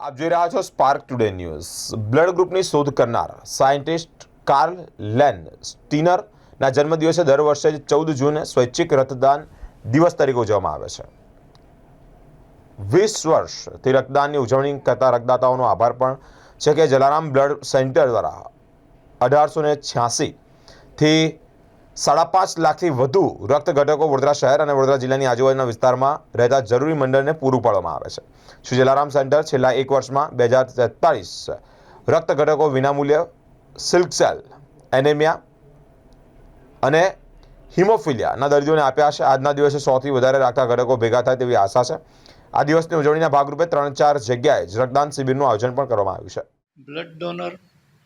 આપ જોઈ રહ્યા છો સ્પાર્ક ટુડે ન્યૂઝ બ્લડ ગ્રુપની શોધ કરનાર સાયન્ટિસ્ટ કાર્લ લેન સ્ટીનરના જન્મદિવસે દર વર્ષે ચૌદ જૂને સ્વૈચ્છિક રક્તદાન દિવસ તરીકે ઉજવવામાં આવે છે. વીસ વર્ષથી રક્તદાનની ઉજવણી કરતા રક્તદાતાઓનો આભાર પણ છે કે જલારામ બ્લડ સેન્ટર દ્વારા અઢારસો ને છ્યાસીથી સાડા પાંચ લાખથી વધુ રક્ત ઘટકો વડોદરા શહેર અને વડોદરા જિલ્લાની આજુબાજુના વિસ્તારમાં રહેતા જરૂરી મંડળને પૂરું પાડવામાં આવે છે. શ્રી જલારામ સેન્ટર છેલ્લા એક વર્ષમાં બે હજાર તેતાળીસ રક્ત ઘટકો વિનામૂલ્ય સિલ્ક સેલ, એનેમિયા અને હિમોફિલિયાના દર્દીઓને આપ્યા છે. આજના દિવસે સોથી વધારે રાખતા ઘટકો ભેગા થાય તેવી આશા છે. આ દિવસની ઉજવણીના ભાગરૂપે ત્રણ ચાર જગ્યાએ જ રક્તદાન શિબિરનું આયોજન પણ કરવામાં આવ્યું છે. બ્લડ ડોનર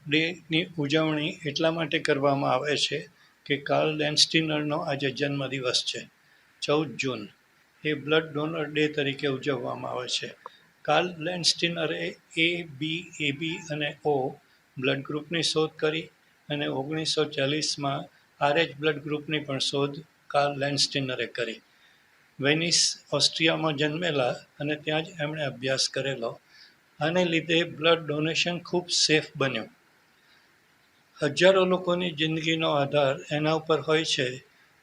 ડેની ઉજવણી એટલા માટે કરવામાં આવે છે કે કાર્લ લેન્સ્ટીનરનો આજે જન્મદિવસ છે, ચૌદ જૂન. એ બ્લડ ડોનર ડે તરીકે ઉજવવામાં આવે છે. કાર્લ લેન્સ્ટીનરે એ, બી એ, બી અને ઓ બ્લડ ગ્રુપની શોધ કરી અને ઓગણીસો ચાલીસમાં આરએચ બ્લડ ગ્રુપની પણ શોધ કાર્લ લેન્સ્ટીનરે કરી. વેનિસ, ઓસ્ટ્રિયામાં જન્મેલા અને ત્યાં જ એમણે અભ્યાસ કરેલો. આને લીધે બ્લડ ડોનેશન ખૂબ સેફ બન્યું. હજારો લોકોની જિંદગીનો આધાર એના ઉપર હોય છે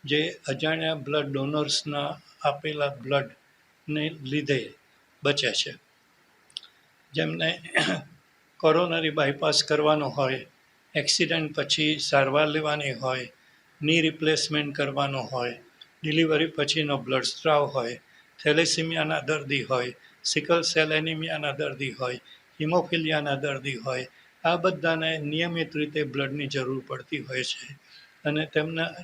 જે અજાણ્યા બ્લડ ડોનર્સના આપેલા બ્લડને લીધે બચે છે. જેમને કોરોનરી બાયપાસ કરવાનો હોય એક્સિડન્ટ પછી સારવાર લેવાની હોયની રિપ્લેસમેન્ટ કરવાનું હોય ડિલિવરી પછીનો બ્લડ સ્ત્રાવ હોય થેલેસીમિયાના દર્દી હોય સિકલ સેલ એનિમિયાના દર્દી હોય હિમોફિલિયાના દર્દી હોય આ બધાને નિયમિત રીતે બ્લડની જરૂર પડતી હોય છે અને તેમના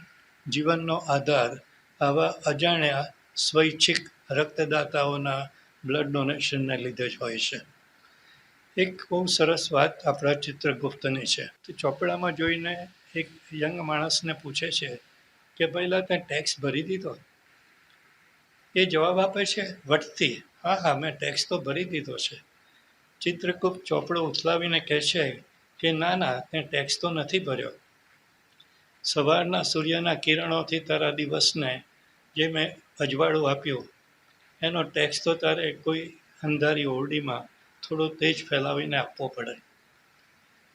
જીવનનો આધાર આવા અજાણ્યા સ્વૈચ્છિક રક્તદાતાઓના બ્લડ ડોનેશનને લીધે જ હોય છે. એક બહુ સરસ વાત આપણા ચિત્રગુપ્તની છે. તો ચોપડામાં જોઈને એક યંગ માણસને પૂછે છે કે પહેલાં તે ટેક્સ ભરી દીધો? એ જવાબ આપે છે, વટથી. હા હા, મેં ટેક્સ તો ભરી દીધો છે. ચિત્રગુપ્ત ચોપડો ઉથલાવીને કહે છે કે, ના ના તે ટેક્સ તો નથી ભર્યો. સવારના સૂર્યના કિરણોથી તારા દિવસને જે મેં અજવાળું આપ્યું, એનો ટેક્સ તો તારે કોઈ અંધારી ઓરડીમાં થોડો તેજ ફેલાવીને આપવો પડે.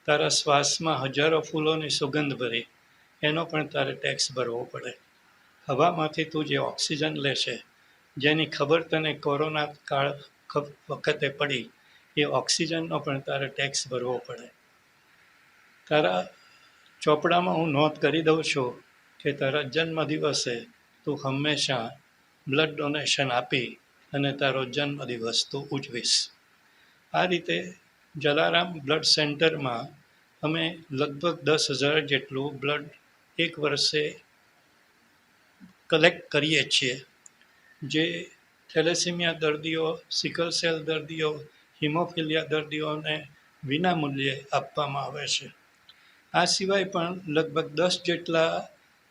તારા શ્વાસમાં હજારો ફૂલોની સુગંધ ભરી, એનો પણ તારે ટેક્સ ભરવો પડે. હવામાંથી તું જે ઓક્સિજન લે છે જેની ખબર તને કોરોના કાળ વખતે પડી એ ઓક્સિજનનો પણ તારે ટેક્સ ભરવો પડે. તારા ચોપડામાં હું નોંધ કરી દઉં છું કે તારા જન્મદિવસે તું હંમેશા બ્લડ ડોનેશન આપી અને તારો જન્મદિવસ તું ઉજવીશ. આ રીતે જલારામ બ્લડ સેન્ટરમાં અમે લગભગ દસ હજાર જેટલું બ્લડ એક વર્ષે કલેક્ટ કરીએ છીએ. જે થેલેસીમિયા દર્દીઓ સિકલ સેલ દર્દીઓ હિમોફિલિયા દર્દીઓને વિનામૂલ્યે આપવામાં આવે છે. આ સિવાય પણ લગભગ દસ જેટલા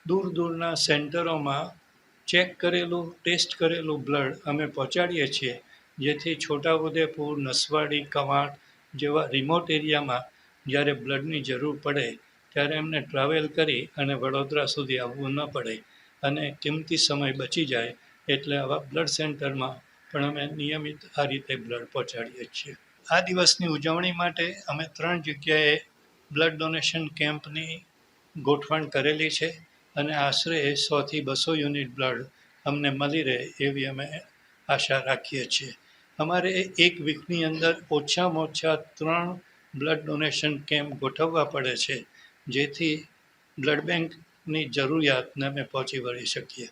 દૂર દૂરના સેન્ટરોમાં ચેક કરેલું, ટેસ્ટ કરેલું બ્લડ અમે પહોંચાડીએ છીએ, જેથી છોટાઉદેપુર, નસવાડી, કવાંટ જેવા રિમોટ એરિયામાં જ્યારે બ્લડની જરૂર પડે ત્યારે એમને ટ્રાવેલ કરી અને વડોદરા સુધી આવવું ન પડે અને કિંમતી સમય બચી જાય એટલે આવા બ્લડ સેન્ટરમાં પણ અમે નિયમિત આ રીતે બ્લડ પહોંચાડીએ છીએ. આ દિવસની ઉજવણી માટે અમે ત્રણ જગ્યાએ બ્લડ ડોનેશન કેમ્પની ગોઠવણ કરેલી છે અને આશરે સોથી બસો યુનિટ બ્લડ અમને મળી રહે એવી અમે આશા રાખીએ છીએ. અમારે એક વીકની અંદર ઓછામાં ઓછા ત્રણ બ્લડ ડોનેશન કેમ્પ ગોઠવવા પડે છે, જેથી બ્લડ બેંકની જરૂરિયાતને અમે પહોંચી વળી શકીએ.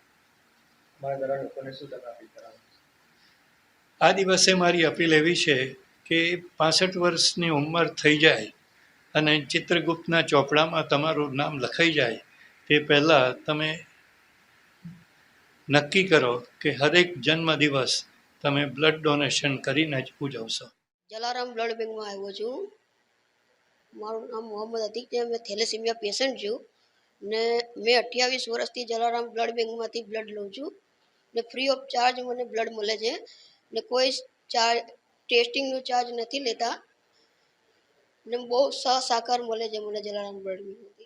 આ દિવસે મારી અપીલ એવી છે કે પાસઠ વર્ષની ઉંમર થઈ જાય અને ચિત્રગુપ્તના ચોપડામાં તમારું નામ લખાઈ જાય, તે પહેલાં તમે નક્કી કરો કે હરેક જન્મદિવસ તમે બ્લડ ડોનેશન કરીને જ ઉજવશો. જલારામ બ્લડ બેંકમાં આવ્યો છું. મારું નામ મોહમ્મદ અતિક છે. મેં થેલેસીમિયા પેશન્ટ છું ને મેં અઠ્યાવીસ વર્ષથી જલારામ બ્લડ બેંકમાંથી બ્લડ લઉં છું ને ફ્રી ઓફ ચાર્જ મને બ્લડ મળે છે. ને કોઈ ચાર્જ ટેસ્ટિંગનો ચાર્જ નથી લેતા. ને બહુ સહસાકાર મળે છે મને જલારામ બેંકમાં